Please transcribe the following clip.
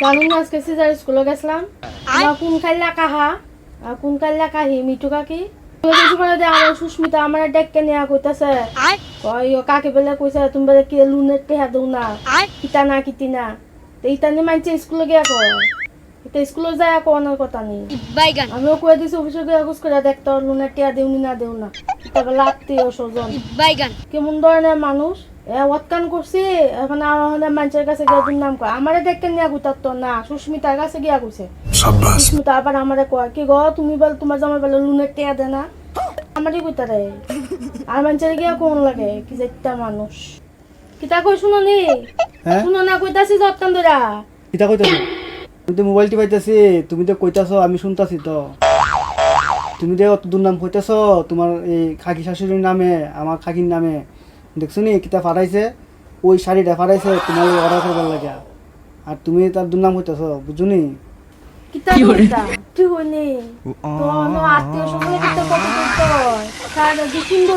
জানুন আজকে সিজার স্কুলে গেছিলাম। আমার কোন কাল্লা কাহা আর কোন কাল্লা কাহি মিঠু কাকি আমার সুস্মিতা আমার ডেককে নেওয়া কইতাছে। কাকে বেলে কইছে তুমি বেলে কি লুনের টেহা দৌ না। কিতা না কিতি না। তো ইতা নিয়ে মানছে স্কুলে গিয়া কয়। এটা স্কুলে যায় কোনের কথা নেই। বাইগান। আমিও কয়ে দিছি অফিসে গিয়া করে দেখ তোর লুনের টেহা দেউনি না দেউ না। তবে আত্মীয় স্বজন বাইগান। কেমন ধরনের মানুষ এ ওয়াতকান করছি এখন আমার মানুষের কাছে গিয়ে দুর্নাম করে আমারে দেখতে নিয়ে গুতার তো না। সুস্মিতার কাছে গিয়া কইছে সুস্মিতা আবার আমারে কয় কি গো তুমি বল তোমার জামাই বলে লুনের টিয়া দে না? আমারই কইতা রে আর মানুষের গিয়া কোন লাগে কি একটা মানুষ কিতা কই শুনো নি হ্যাঁ শুনো না কইতাছি যত্ন ধরা কিতা কইতাছ? আমি তো মোবাইল টিপাইতাছি তুমি তো কইতাছ আমি শুনতাছি তো তুমি যে অত দুর্নাম কইতাছ তোমার এই খাকি শাশুড়ির নামে আমার খাকির নামে দেখছ নি কিতা ফাটাইছে ওই শাড়িটা ফাটাইছে তোমার অর্ডার করবার লাগে আর তুমি তার দুর্নাম কইতাছ বুঝুনি কিতা কইতা ঠিক হইনি তো আত্মীয় সকলে কিতা কত কইতো সারা কি সুন্দর